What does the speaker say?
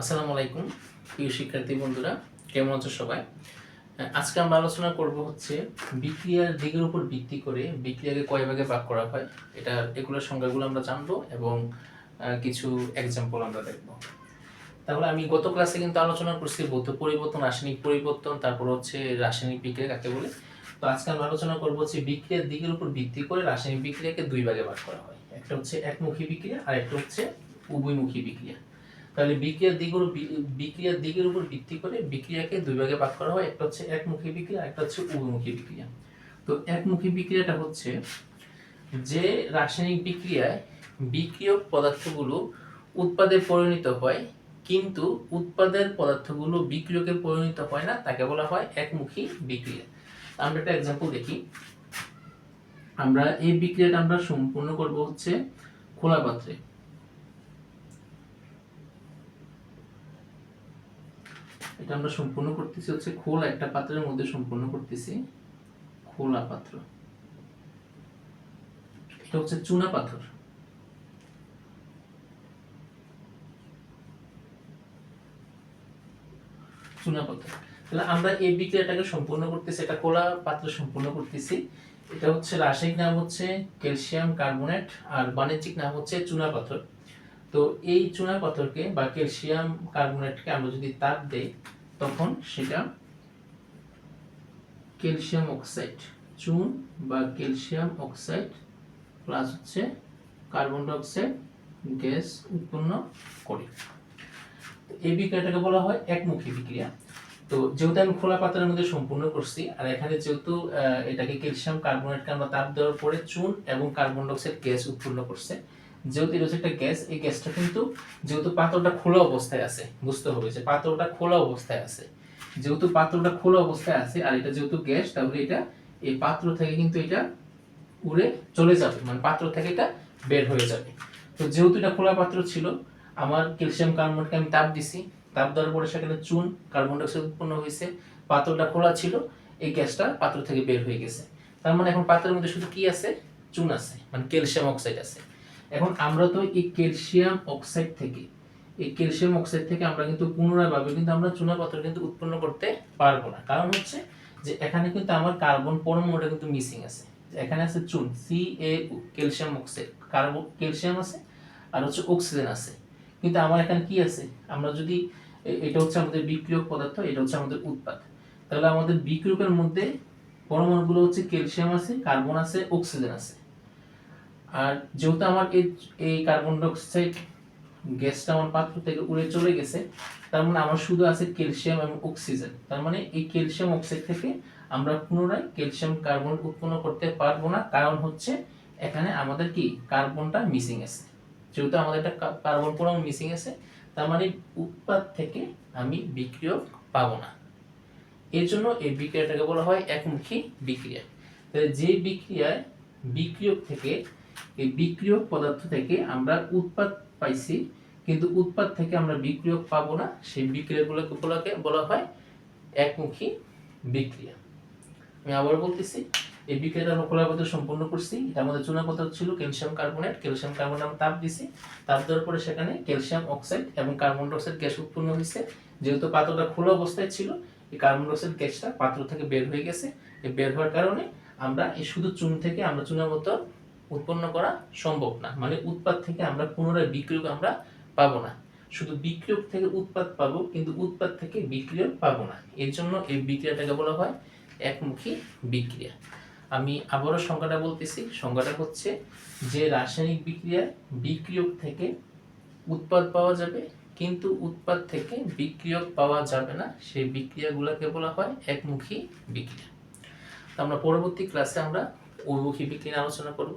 আসসালামু আলাইকুম, প্রিয় শিক্ষার্থী বন্ধুরা, কেমন আছো সবাই? আজকে আমরা আলোচনা করব হচ্ছে বিক্রিয়ার দিকের উপর ভিত্তি করে বিক্রিয়াকে কয় ভাগে ভাগ করা হয় এটা এগুলোর সংজ্ঞাগুলো আমরা জানব এবং কিছু এক্সাম্পল আমরা দেখব। তাহলে আমি গত ক্লাসে কিন্তু আলোচনা করছি ভৌত পরিবর্তন, রাসায়নিক পরিবর্তন, তারপর হচ্ছে রাসায়নিক বিক্রিয়া কাকে বলে। তো আজকে আমরা আলোচনা করব হচ্ছে বিক্রিয়ার দিকের উপর ভিত্তি করে রাসায়নিক বিক্রিয়াকে দুই ভাগে ভাগ করা হয়, একটা হচ্ছে একমুখী বিক্রিয়া আর একটা হচ্ছে উভয়মুখী বিক্রিয়া। তাহলে বিক্রিয়ার দিকের বিক্রিয়ার দিকের উপর ভিত্তি করে বিক্রিয়াকে দুই ভাগে ভাগ করা হয়। একটা হচ্ছে একমুখী বিক্রিয়া, একটা হচ্ছে উভয়মুখী বিক্রিয়া। তো একমুখী বিক্রিয়াটা হচ্ছে যে রাসায়নিক বিক্রিয়ায় বিক্রিয়ক পদার্থগুলো উৎপাদে পরিণত হয়, কিন্তু উৎপাদের পদার্থগুলো বিক্রিয়কে পরিণত হয় না, তাকে বলা হয় একমুখী বিক্রিয়া। আমরা একটা এক্সাম্পল দেখি। আমরা এই বিক্রিয়াটা আমরা সম্পূর্ণ করব হচ্ছে খোলা পাত্রে। এটা আমরা সম্পূর্ণ করতেছি হচ্ছে খোলা একটা পাত্রের মধ্যে সম্পূর্ণ করতেছি। খোলা পাত্র। এটা হচ্ছে চুনা পাথর। চুনা পাথর। তাহলে আমরা এই বিক্রিয়াটাকে সম্পূর্ণ করতেছি এটা খোলা পাত্রে সম্পূর্ণ করতেছি। এটা হচ্ছে রাসায়নিক নাম হচ্ছে ক্যালসিয়াম কার্বনেট আর বাণিজ্যিক নাম হচ্ছে চুনা পাথর। তো এই চুনা পাথরকে বা ক্যালসিয়াম কার্বনেটকে আমরা যদি তাপ দেই, তখন সেটা ক্যালসিয়াম অক্সাইড চুন বা ক্যালসিয়াম অক্সাইড প্লাস হচ্ছে কার্বন ডাইঅক্সাইড গ্যাস উৎপন্ন করে। তো এই বিক্রিয়াটাকে বলা হয় একমুখী বিক্রিয়া। তো যেহেতু আমি খোলা পাত্রের মধ্যে সম্পূর্ণ করছি, আর এখানে যেহেতু এটাকে ক্যালসিয়াম কার্বনেটকে আমরা তাপ দেওয়ার পরে চুন এবং কার্বন ডাইঅক্সাইড গ্যাস উৎপন্ন করছে যেহেতু এটা একটা গ্যাস, এই গ্যাসটা কিন্তু যেহেতু পাত্রটা খোলা অবস্থায় আছে, বুঝতে হবে যে পাত্রটা খোলা অবস্থায় আছে। যেহেতু পাত্রটা খোলা অবস্থায় আছে আর এটা যেহেতু গ্যাস, তাহলে এটা এই পাত্র থেকে কিন্তু এটা উড়ে চলে যাবে মানে পাত্র থেকে এটা বের হয়ে যাবে। তো যেহেতু এটা খোলা পাত্র ছিল, আমার ক্যালসিয়াম কার্বনেটকে আমি তাপ দিছি, তাপ দেওয়ার পরে সেখানে চুন, কার্বন ডাইঅক্সাইড উৎপন্ন হয়েছে, পাত্রটা খোলা ছিল, এই গ্যাসটা পাত্র থেকে বের হয়ে গেছে। তার মানে এখন পাত্রের মধ্যে শুধু কি আছে? চুন আছে মানে ক্যালসিয়াম অক্সাইড আছে। এখন আমরা তো এই ক্যালসিয়াম অক্সাইড থেকে, এই ক্যালসিয়াম অক্সাইড থেকে আমরা কিন্তু পুনরায় ভাবে, কিন্তু আমরা চুনা পাথর কিন্তু উৎপন্ন করতে পারব না। কারণ হচ্ছে যে এখানে কিন্তু আমার কার্বন পরমাণুটা কিন্তু মিসিং আছে। এখানে আছে চুন C A calcium oxide. Carbon, calcium আছে আর হচ্ছে অক্সিজেন আছে। কিন্তু আমার এখানে কি আছে? আমরা যদি এটা হচ্ছে আমাদের বিক্রিয়ক পদার্থ, এটা হচ্ছে আমাদের উৎপাদ। তাহলে আমাদের বিক্রিয়কের মধ্যে পরমাণুগুলো হচ্ছে ক্যালসিয়াম আছে, কার্বন আছে, অক্সিজেন আছে। আর যেহেতু আমার এই কার্বন ডাইঅক্সাইড গ্যাসটা আমার পাত্র থেকে উড়ে চলে গেছে, তার মানে আমার শুধু আছে ক্যালসিয়াম এবং অক্সিজেন তার মানে এই ক্যালসিয়াম অক্সাইড থেকে আমরা পুনরায় ক্যালসিয়াম কার্বন উৎপন্ন করতে পারব না। কারণ হচ্ছে এখানে আমাদের কি কার্বনটা মিসিং আছে। যেহেতু আমাদের একটা কার্বন পরমাণু মিসিং আছে, তার মানে উৎপাদ থেকে আমি বিক্রিয়ক পাবো না। এর জন্য এই বিক্রিয়াটাকে বলা হয় একমুখী বিক্রিয়া। তাহলে যে বিক্রিয়ায় বিক্রিয়ক থেকে এই বিক্রিয়ক পদার্থ থেকে আমরা উৎপাদ পাইছি, কিন্তু উৎপাদ থেকে আমরা বিক্রিয়ক পাবো না। সেই বিক্রিয়াগুলোকে বলাকে বলা হয় একমুখী বিক্রিয়া। আমি আবার বলতেছি, এই বিক্রিয়াটা খোলাপত্র সম্পূর্ণ করছি। এটা আমাদের চুনাপত্র ছিল ক্যালসিয়াম কার্বনেট। ক্যালসিয়াম কার্বনেট আমরা তাপ দিছি। তাপ দেওয়ার পরে সেখানে ক্যালসিয়াম অক্সাইড এবং কার্বন ডাইঅক্সাইড গ্যাস উৎপন্ন হয়েছে। যেহেতু পাত্রটা খোলা অবস্থায় ছিল, এই কার্বন ডাইঅক্সাইড গ্যাসটা পাত্র থেকে বের হয়ে গেছে। এই বের হওয়ার কারণে আমরা এই শুধু চুন থেকে আমরা চুনাপত্র উৎপন্ন করা সম্ভব না। মানে উৎপাদ থেকে আমরা পুনরায় বিক্রিয়ক আমরা পাবো না। শুধু বিক্রিয়ক থেকে উৎপাদ পাবো, কিন্তু উৎপাদ থেকে বিক্রিয়ক পাবো না। এর জন্য এই বিক্রিয়াটাকে বলা হয় একমুখী বিক্রিয়া। আমি আবারও সংজ্ঞাটা বলতেছি। সংজ্ঞাটা হচ্ছে যে রাসায়নিক বিক্রিয়ায় বিক্রিয়ক থেকে উৎপাদ পাওয়া যাবে, কিন্তু উৎপাদ থেকে বিক্রিয়ক পাওয়া যাবে না। সেই বিক্রিয়াগুলোকে বলা হয় একমুখী বিক্রিয়া। তো আমরা পরবর্তী ক্লাসে আমরা উন্মুখী বিক্রিয়া আলোচনা করব।